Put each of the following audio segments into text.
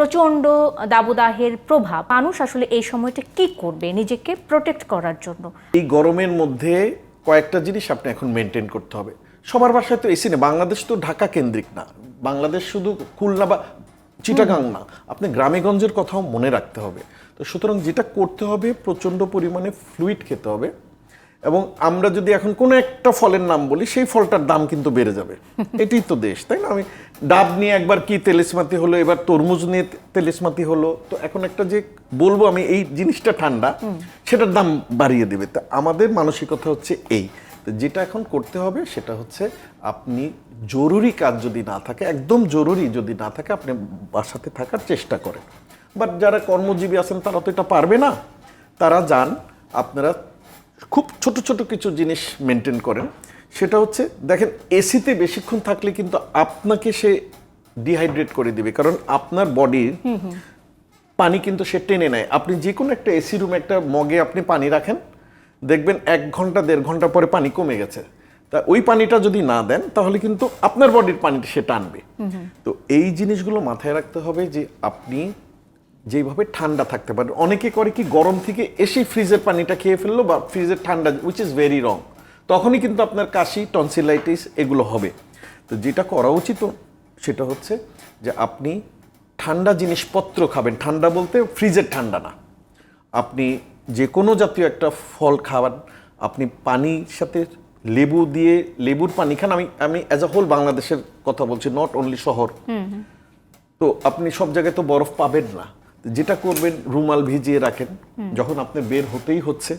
প্রচণ্ড দাবদাহের প্রভাব। মানুষ আসলে এই সময়টা কি করবে? নিজেকে প্রোটেক্ট করার জন্য। এই গরমের মধ্যে কয়েকটা জিনিস আপনি এখন মেনটেন করতে হবে। সবার বাসায় তো এসি নেই। বাংলাদেশ তো ঢাকা কেন্দ্রিক না। বাংলাদেশ শুধু খুলনা বা চিটাগাং না। আপনি গ্রামেগঞ্জের কথাও মনে রাখতে হবে। তো সুতরাং যেটা করতে হবে প্রচণ্ড পরিমাণে ফ্লুইড খেতে হবে এবং আমরা যদি এখন কোনো একটা ফলের নাম বলি সেই ফলটার দাম কিন্তু বেড়ে যাবে। এটাই তো দেশ তাই না? আমি ডাব নিয়ে একবার কি তেলেসমাতি হলো এবার তরমুজ নিয়ে তেলেসমাতি হলো। তো এখন একটা যে বলব আমি এই জিনিসটা ঠান্ডা সেটার দাম বাড়িয়ে দেবে। তা আমাদের মানসিকতা হচ্ছে এই। তো যেটা এখন করতে হবে সেটা হচ্ছে আপনি জরুরি কাজ যদি না থাকে একদম জরুরি যদি না থাকে আপনি বাসাতে থাকার চেষ্টা করেন। বাট যারা কর্মজীবী আছেন তারা তো এটা পারবে না। তারা যান আপনারা খুব ছোট ছোট কিছু জিনিস মেনটেন করেন। সেটা হচ্ছে দেখেন এসিতে বেশিক্ষণ থাকলে কিন্তু আপনাকে সে ডিহাইড্রেট করে দিবে। কারণ আপনার বডির পানি কিন্তু সে টেনে নেয়। আপনি যে কোনো একটা এসি রুমে একটা মগে আপনি পানি রাখেন দেখবেন এক ঘণ্টা দেড় ঘণ্টা পরে পানি কমে গেছে। তা ওই পানিটা যদি না দেন তাহলে কিন্তু আপনার বডির পানিটা সে টানবে। তো এই জিনিসগুলো মাথায় রাখতে হবে যে আপনি যেভাবে ঠান্ডা থাকতে পারেন। অনেকে করে কি গরম থেকে এসে ফ্রিজের পানিটা খেয়ে ফেলল বা ফ্রিজের ঠান্ডা উইচ ইজ ভেরি রং তখনই কিন্তু আপনার কাশি টনসিলাইটিস এগুলো হবে। তো যেটা করা উচিত সেটা হচ্ছে যে আপনি ঠান্ডা জিনিসপত্র খাবেন। ঠান্ডা বলতে ফ্রিজের ঠান্ডা না। আপনি যে কোনো জাতীয় একটা ফল খাওয়ান আপনি পানির সাথে লেবু দিয়ে লেবুর পানি খান। আমি আমি অ্যাজ আ হোল বাংলাদেশের কথা বলছি নট অনলি শহর। তো আপনি সব জায়গায় তো বরফ পাবেন না। তো যেটা করবেন রুমাল ভিজিয়ে রাখেন। যখন আপনি বের হতেই হচ্ছে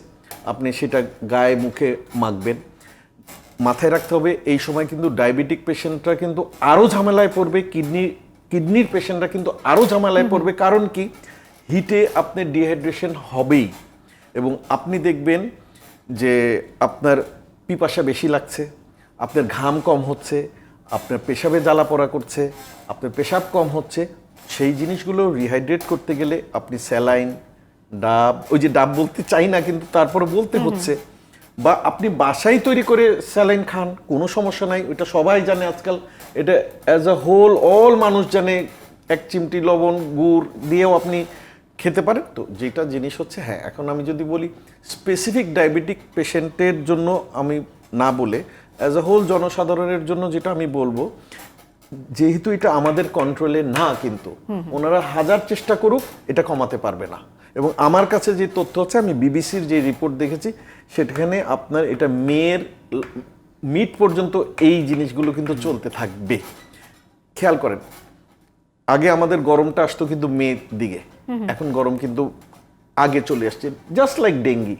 আপনি সেটা গায়ে মুখে মাখবেন। মাথায় রাখতে হবে এই সময় কিন্তু ডায়াবেটিক পেশেন্টরা কিন্তু আরও ঝামেলায় পড়বে কিডনি কিডনির পেশেন্টরা কিন্তু আরও ঝামেলায় পড়বে কারণ কি? হিটে আপনার ডিহাইড্রেশন হবেই। এবং আপনি দেখবেন যে আপনার পিপাসা বেশি লাগছে আপনার ঘাম কম হচ্ছে আপনার পেশাবে জ্বালা পড়া করছে আপনার পেশাব কম হচ্ছে সেই জিনিসগুলো রিহাইড্রেট করতে গেলে আপনি স্যালাইন ডাব ওই যে ডাব বলতে চাই না কিন্তু তারপরে বলতে হচ্ছে বা আপনি বাসায় তৈরি করে স্যালাইন খান কোনো সমস্যা নাই ওটা সবাই জানে আজকাল। এটা অ্যাজ আ হোল অল মানুষ জানে এক চিমটি লবণ গুড় দিয়েও আপনি খেতে পারেন। তো যেটা জিনিস হচ্ছে হ্যাঁ এখন আমি যদি বলি স্পেসিফিক ডায়াবেটিক পেশেন্টের জন্য আমি না বলে অ্যাজ আ হোল জনসাধারণের জন্য যেটা আমি বলব যেহেতু এটা আমাদের কন্ট্রোলে না কিন্তু ওনারা হাজার চেষ্টা করুক এটা কমাতে পারবে না। এবং আমার কাছে যে তথ্য হচ্ছে আমি বিবিসির যে রিপোর্ট দেখেছি সেখানে আপনার এটা মেয়ের মিট পর্যন্ত এই জিনিসগুলো কিন্তু চলতে থাকবে। খেয়াল করেন আগে আমাদের গরমটা আসতো কিন্তু মেয়ের দিকে। এখন গরম কিন্তু আগে চলে আসছে just like dengue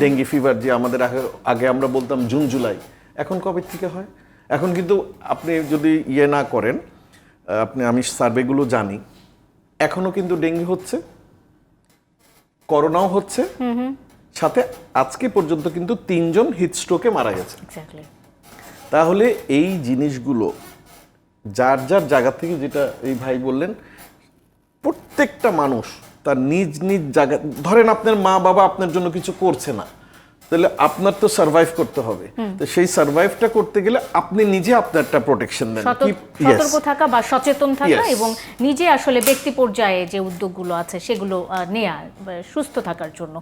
dengue fever যে আমাদের আগে আগে আমরা বলতাম জুন জুলাই। এখন কবে থেকে হয়? এখন কিন্তু আপনি যদি ইয়ে না করেন আপনি আমি সার্ভেগুলো জানি এখনও কিন্তু ডেঙ্গি হচ্ছে। করোনাও হচ্ছে। সাথে আজকে পর্যন্ত কিন্তু তিনজন হিটস্ট্রোকে মারা গেছে। তাহলে এই জিনিসগুলো যার যার জায়গা থেকে যেটা এই ভাই বললেন প্রত্যেকটা মানুষ তার নিজ নিজ জায়গা ধরেন আপনার মা বাবা আপনার জন্য কিছু করছে না। তাহলে আপনার তো সার্ভাইভ করতে হবে। তো সেই সার্ভাইভটা করতে গেলে আপনি নিজে আপনারটা প্রোটেকশন দেন। সতর্ক থাকা বা সচেতন থাকা এবং নিজে আসলে ব্যক্তি পর্যায়ে যে উদ্যোগগুলো আছে সেগুলো নেয়া সুস্থ থাকার জন্য।